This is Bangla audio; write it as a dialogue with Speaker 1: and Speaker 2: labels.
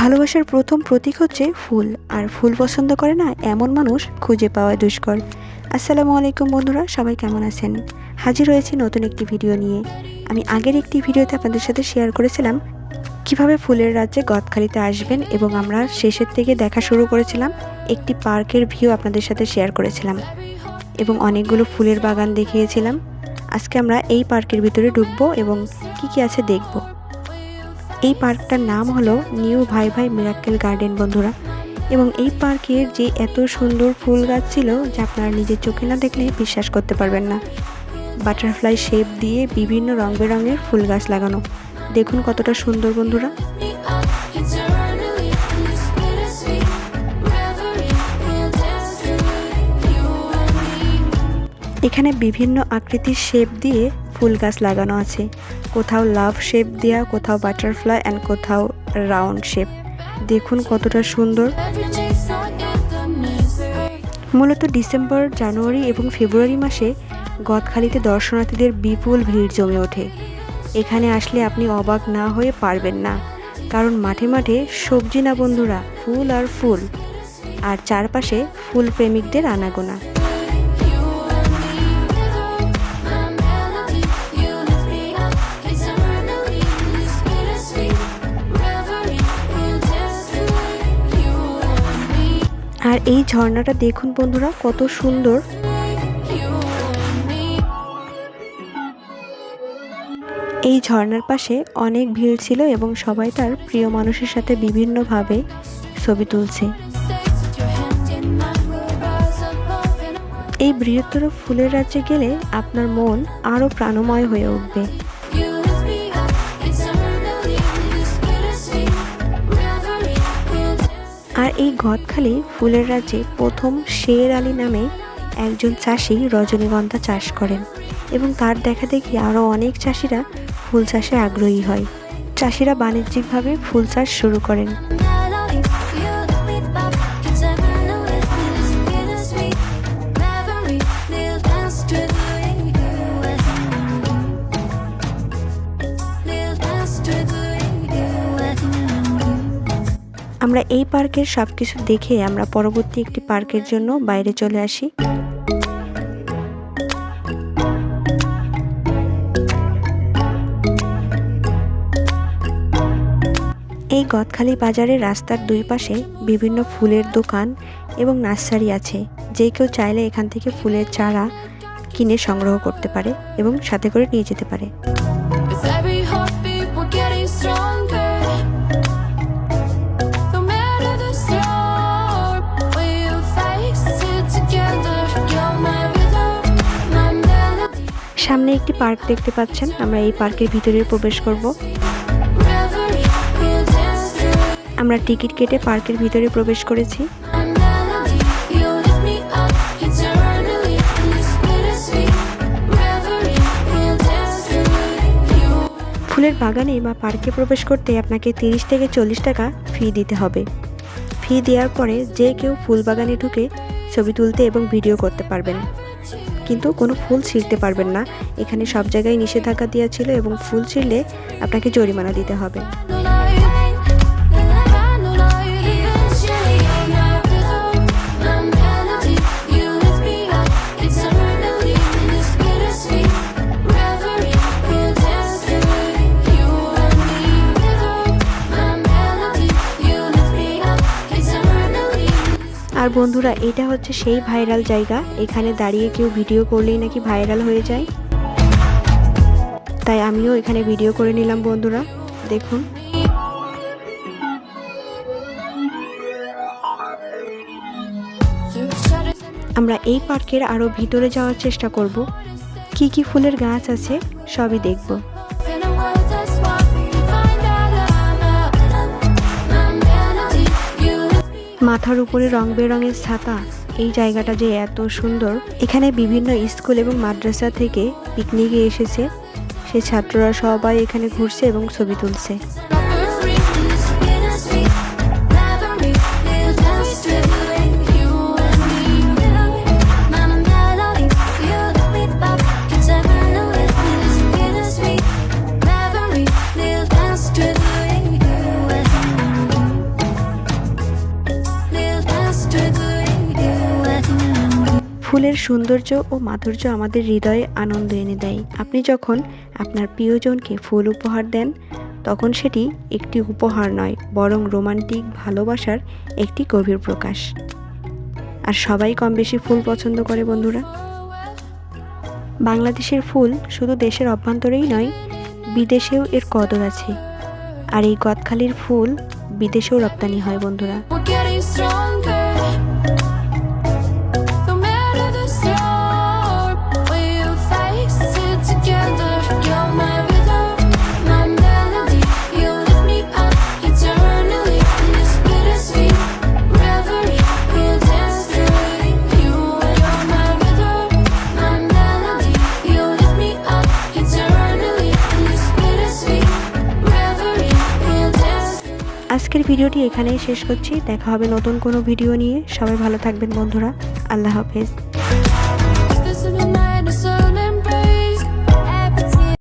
Speaker 1: ভালোবাসার প্রথম প্রতীক হচ্ছে ফুল, আর ফুল পছন্দ করে না এমন মানুষ খুঁজে পাওয়া দুষ্কর। আসসালামু আলাইকুম বন্ধুরা, সবাই কেমন আছেন? হাজির হয়েছি নতুন একটি ভিডিও নিয়ে। আমি আগের একটি ভিডিওতে আপনাদের সাথে শেয়ার করেছিলাম কীভাবে ফুলের রাজ্যে গদখালিতে আসবেন এবং আমরা শেষের থেকে দেখা শুরু করেছিলাম, একটি পার্কের ভিউ আপনাদের সাথে শেয়ার করেছিলাম এবং অনেকগুলো ফুলের বাগান দেখিয়েছিলাম। আজকে আমরা এই পার্কের ভিতরে ঢুকবো এবং কি কি আছে দেখব। এই পার্কটার নাম হলো নিউ ভাই ভাই মিরাক্কেল গার্ডেন, বন্ধুরা। এবং এই পার্কের যে এত সুন্দর ফুল গাছ ছিল, যা আপনারা নিজের চোখে না দেখলে বিশ্বাস করতে পারবেন না। বাটারফ্লাই শেপ দিয়ে বিভিন্ন রং বেরঙের ফুল গাছ লাগানো। দেখুন কতটা সুন্দর, বন্ধুরা। এখানে বিভিন্ন আকৃতির শেপ দিয়ে ফুল গাছ লাগানো আছে। কোথাও লাভ শেপ দেওয়া কোথাও বাটারফ্লাই অ্যান্ড কোথাও রাউন্ড শেপ। দেখুন কতটা সুন্দর। মূলত ডিসেম্বর, জানুয়ারি এবং ফেব্রুয়ারি মাসে গদখালিতে দর্শনার্থীদের বিপুল ভিড় জমে ওঠে। এখানে আসলে আপনি অবাক না হয়ে পারবেন না, কারণ মাঠে মাঠে সবজি না বন্ধুরা, ফুল আর ফুল। আর চারপাশে ফুল প্রেমিকদের আনাগোনা। আর এই ঝর্ণাটা দেখুন বন্ধুরা, কত সুন্দর। এই ঝর্ণার পাশে অনেক ভিড় ছিল এবং সবাই তার প্রিয় মানুষের সাথে বিভিন্নভাবে ছবি তুলছে। এই বৃহত্তর ফুলের রাজ্যে গেলে আপনার মন আরও প্রাণময় হয়ে উঠবে। আর এই গদখালি ফুলের রাজ্যে প্রথম শের আলী নামে একজন চাষি রজনীগন্ধা চাষ করেন এবং তার দেখা দেখি আরও অনেক চাষিরা ফুল চাষে আগ্রহী হয়। চাষিরা বাণিজ্যিকভাবে ফুল চাষ শুরু করেন। আমরা এই পার্কের সব কিছু দেখে আমরা পরবর্তী একটি পার্কের জন্য বাইরে চলে আসি। এই গদখালি বাজারের রাস্তার দুই পাশে বিভিন্ন ফুলের দোকান এবং নার্সারি আছে। যে কেউ চাইলে এখান থেকে ফুলের চারা কিনে সংগ্রহ করতে পারে এবং সাথে করে নিয়ে যেতে পারে। সামনে একটি পার্ক দেখতে পাচ্ছেন। আমরা এই পার্কের ভিতরে প্রবেশ করব। আমরা টিকিট কেটে পার্কের ভিতরে প্রবেশ করেছি. ফুলের বাগানে বা পার্কে প্রবেশ করতে আপনাকে তিরিশ থেকে চল্লিশ টাকা ফি দিতে হবে। ফি দেওয়ার পরে যে কেউ ফুল বাগানে ঢুকে ছবি তুলতে এবং ভিডিও করতে পারবেন। কিন্তু কোনো ফুল ছিঁড়তে পারবেন না। এখানে সব জায়গায় নিষেধাজ্ঞা দেওয়া ছিল এবং ফুল ছিঁড়লে আপনাকে জরিমানা দিতে হবে। আর বন্ধুরা, এটা হচ্ছে সেই ভাইরাল জায়গা। এখানে দাঁড়িয়ে কেউ ভিডিও করলেই নাকি ভাইরাল হয়ে যায়। তাই আমিও এখানে ভিডিও করে নিলাম বন্ধুরা। দেখুন। আমরা এই পার্কের আরও ভিতরে যাওয়ার চেষ্টা করব। কি কি ফুলের গাছ আছে, সবই দেখব। মাথার উপরে রং বেরঙের ছাতা। এই জায়গাটা যে এত সুন্দর। এখানে বিভিন্ন স্কুল এবং মাদ্রাসা থেকে পিকনিকে এসেছে। সেই ছাত্ররা সবাই এখানে ঘুরছে এবং ছবি তুলছে। ফুলের সৌন্দর্য ও মাধুর্য আমাদের হৃদয়ে আনন্দ এনে দেয়। আপনি যখন আপনার প্রিয়জনকে ফুল উপহার দেন, তখন সেটি একটি উপহার নয়, বরং রোমান্টিক ভালোবাসার একটি গভীর প্রকাশ। আর সবাই কম বেশি ফুল পছন্দ করে, বন্ধুরা। বাংলাদেশের ফুল শুধু দেশের অভ্যন্তরেই নয়, বিদেশেও এর কদর আছে। আর এই গদখালির ফুল বিদেশেও রপ্তানি হয়, বন্ধুরা। আজকের ভিডিওটি এখানেই শেষ করছি। দেখা হবে নতুন কোনো ভিডিও নিয়ে। সবাই ভালো থাকবেন বন্ধুরা। আল্লাহ হাফেজ।